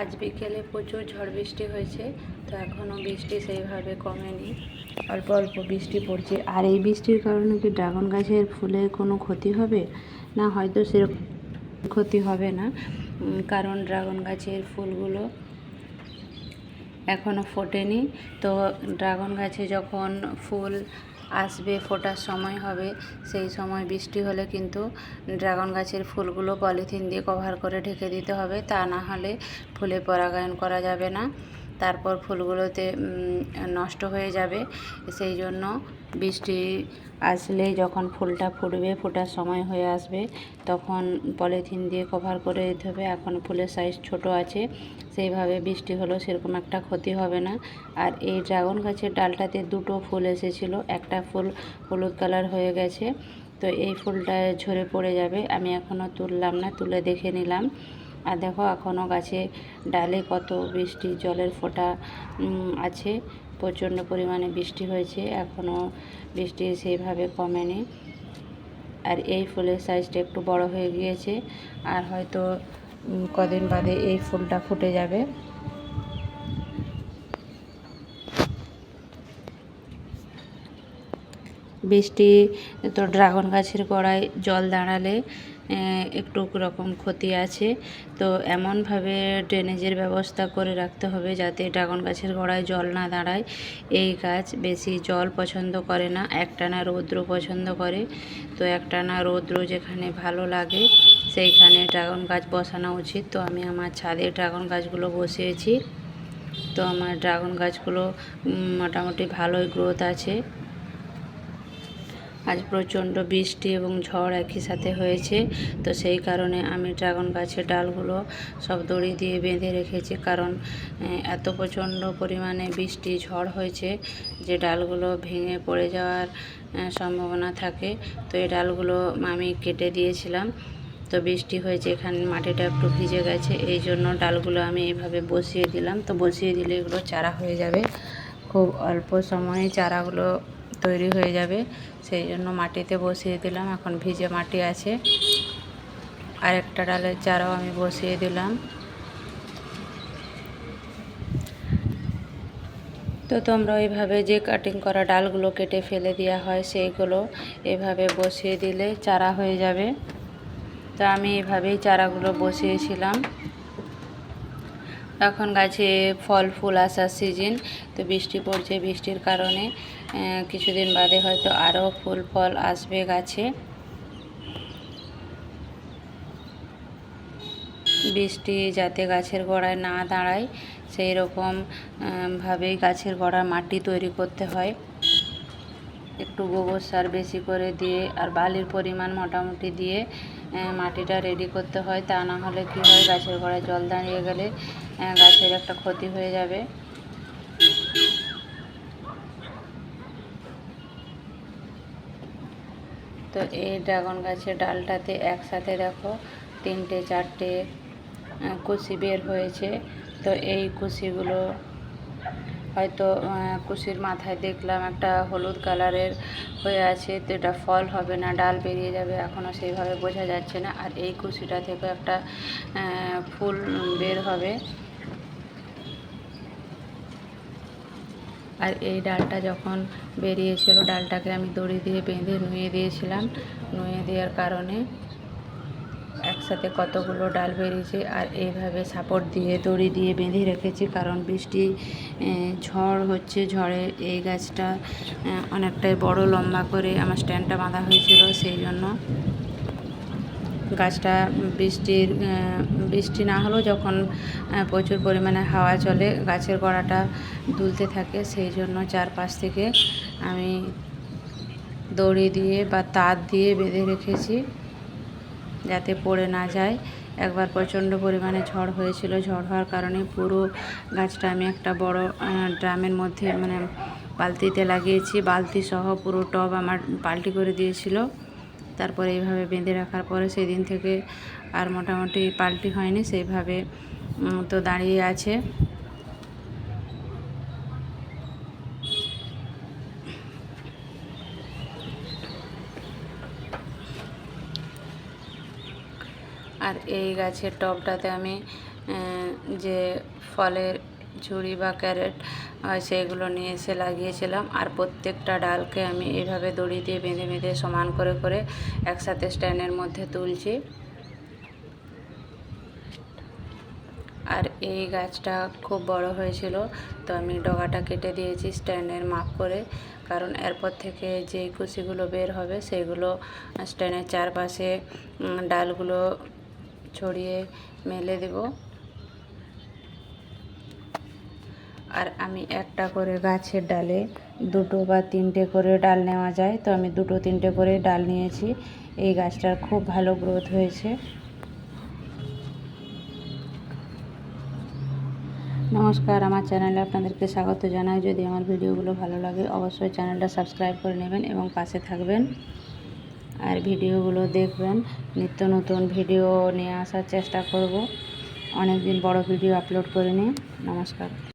আজ বিকেলে প্রচুর ঝড় বৃষ্টি হয়েছে, তো এখনও বৃষ্টি সেইভাবে কমেনি। অল্প অল্প বৃষ্টি পড়ছে। আর এই বৃষ্টির কারণে কি ড্রাগন গাছের ফুলে কোনো ক্ষতি হবে? না, হয়তো সেরকম ক্ষতি হবে না। কারণ ড্রাগন গাছের ফুলগুলো এখনও ফোটেনি। তো ড্রাগন গাছে যখন ফুল আসবে, ফোটার সময় হবে। সেই সময় বৃষ্টি হলে কিন্তু ড্রাগন গাছের ফুলগুলো পলিথিন দিয়ে কভার করে ঢেকে দিতে হবে। তা না হলে ফুলে পরাগায়ন করা যাবে না। তারপর ফুলগুলোতে নষ্ট হয়ে যাবে। সেই জন্য বৃষ্টি আসলে যখন ফুলটা ফুটবে, ফোটার সময় হয়ে আসবে, তখন পলিথিন দিয়ে কভার করে দিতে হবে। এখন ফুলের সাইজ ছোট আছে, সেইভাবে বৃষ্টি হলো সেরকম একটা ক্ষতি হবে না। আর এই ড্রাগন গাছের ডালটাতে দুটো ফুল এসেছিল, একটা ফুল হলুদ কালার হয়ে গেছে। তো এই ফুলটা ঝরে পড়ে যাবে, আমি এখনও তুললাম না, তুলে দেখে নিলাম। আর দেখো এখনও গাছে ডালে কত বৃষ্টি, জলের ফোঁটা আছে। প্রচণ্ড পরিমাণে বৃষ্টি হয়েছে এখনও বৃষ্টি সেইভাবে কমেনি। আর এই ফুলের সাইজটা একটু বড় হয়ে গিয়েছে, আর হয়তো কদিন বাদে এই ফুলটা ফুটে যাবে। বৃষ্টি, তো ড্রাগন গাছের গোড়ায় জল দাঁড়ালে একটু রকম ক্ষতি আছে। তো এমনভাবে ড্রেনেজের ব্যবস্থা করে রাখতে হবে যাতে ড্রাগন গাছের গোড়ায় জল না দাঁড়ায়। এই গাছ বেশি জল পছন্দ করে না, একটানা রৌদ্র পছন্দ করে। তো একটানা রৌদ্র যেখানে ভালো লাগে, সেইখানে ড্রাগন গাছ বসানো উচিত। তো আমি আমার ছাদে ড্রাগন গাছগুলো বসিয়েছি। তো আমার ড্রাগন গাছগুলো মোটামুটি ভালোই গ্রোথ আছে। আজ প্রচণ্ড বৃষ্টি এবং ঝড় একই সাথে হয়েছে। তো সেই কারণে আমি ড্রাগন গাছের ডালগুলো সব দড়ি দিয়ে বেঁধে রেখেছি। কারণ এত প্রচণ্ড পরিমাণে বৃষ্টি, ঝড় হয়েছে যে ডালগুলো ভেঙে পড়ে যাওয়ার সম্ভাবনা থাকে। তো এই ডালগুলো আমি কেটে দিয়েছিলাম। তো বৃষ্টি হয়েছে, এখানে মাটিটা একটু ভিজে গেছে। এই জন্য ডালগুলো আমি এইভাবে বসিয়ে দিলাম। তো বসিয়ে দিলে এগুলো চারা হয়ে যাবে। খুব অল্প সময়ে চারাগুলো তৈরি হয়ে যাবে। সেই জন্য মাটিতে বসিয়ে দিলাম। এখন ভিজে মাটি আছে। আরেকটা ডালের চারাও আমি বসিয়ে দিলাম। তো তোমরা ওইভাবে যে কাটিং করা ডালগুলো কেটে ফেলে দেওয়া হয়, সেইগুলো এভাবে বসিয়ে দিলে চারা হয়ে যাবে। তো আমি এভাবেই চারাগুলো বসিয়েছিলাম। এখন গাছে ফল, ফুল আসার সিজন তো বৃষ্টি পড়ছে বৃষ্টির কারণে কিছুদিন বাদে হয়তো আরও ফুল, ফল আসবে গাছে। বৃষ্টি যাতে গাছের গোড়ায় না দাঁড়ায়, সেই রকম ভাবেই গাছের গোড়ায় মাটি তৈরি করতে হয়। একটু গোবর সার বেশি করে দিয়ে আর বালির পরিমাণ মোটামুটি দিয়ে মাটিটা রেডি করতে হয়, তা না হলে কী হয়, গাছের গোড়ায় জল দাঁড়িয়ে গেলে গাছের একটা ক্ষতি হয়ে যাবে। তো এই ড্রাগন গাছের ডালটাতে একসাথে দেখো, তিনটে, চারটে কুশি বের হয়েছে। তো এই কুশিগুলো হয়তো কুশির মাথায় দেখলাম একটা হলুদ কালারের হয়ে আছে, তো এটা ফল হবে না, ডাল বেরিয়ে যাবে এখনও সেইভাবে বোঝা যাচ্ছে না। আর এই কুশিটা থেকে একটা ফুল বের হবে। আর এই ডালটা যখন বেরিয়েছিল, ডালটাকে আমি দড়ি দিয়ে বেঁধে নুয়ে দিয়েছিলাম। নুয়ে দেওয়ার কারণে একসাথে কতগুলো ডাল বেরিয়েছে আর এইভাবে সাপোর্ট দিয়ে, দড়ি দিয়ে বেঁধে রেখেছি কারণ বৃষ্টি ঝড় হচ্ছে, ঝড়ে এই গাছটা অনেকটাই বড় লম্বা করে আমার স্ট্যান্ডটা বাঁধা হয়েছিল সেই জন্য। গাছটা বৃষ্টির বৃষ্টি না হলেও যখন প্রচুর পরিমাণে হাওয়া চলে, গাছের গোড়াটা দুলতে থাকে সেই জন্য চারপাশ থেকে আমি দড়ি দিয়ে বা তার দিয়ে বেঁধে রেখেছি। যাতে পড়ে না যায়। একবার প্রচণ্ড পরিমাণে ঝড় হয়েছিল। ঝড় হওয়ার কারণে পুরো গাছটা আমি একটা বড় ড্রামের মধ্যে মানে বালতিতে লাগিয়েছি। বালতি সহ পুরো টব আমার পাল্টি করে দিয়েছিল। তারপরে এইভাবে বেঁধে রাখার পরে সেদিন থেকে আর মোটামুটি পাল্টি হয়নি। সেইভাবে তো দাঁড়িয়ে আছে। আর এই গাছের টবটাতে আমি যে ফলের ঝুড়ি বা ক্যারেট সেগুলো নিয়ে এসে লাগিয়েছিলাম। আর প্রত্যেকটা ডালকে আমি এভাবে দড়ি দিয়ে বেঁধে বেঁধে সমান করে করে একসাথে স্ট্যান্ডের মধ্যে তুলছি। আর এই গাছটা খুব বড় হয়েছিল, তো আমি ডগাটা কেটে দিয়েছি স্ট্যান্ডের মাপ করে। কারণ এরপর থেকে যে কুচিগুলো বের হবে, সেগুলো স্ট্যান্ডের চারপাশে ডালগুলো ছড়িয়ে মেলে দেব। আর আমি একটা করে গাছের ডালে দুটো বা তিনটে করে ডাল নেওয়া যায়। তো আমি দুটো তিনটে করে ডাল নিয়েছি। এই গাছটার খুব ভালো গ্রোথ হয়েছে। নমস্কার, আমার চ্যানেলে আপনাদেরকে স্বাগত জানাই। যদি আমার ভিডিওগুলো ভালো লাগে, অবশ্যই চ্যানেলটা সাবস্ক্রাইব করে নেবেন এবং পাশে থাকবেন। আর ভিডিওগুলো দেখবেন। নিত্য নতুন ভিডিও নিয়ে আসার চেষ্টা করব। অনেক দিন বড় ভিডিও আপলোড করিনি। নমস্কার।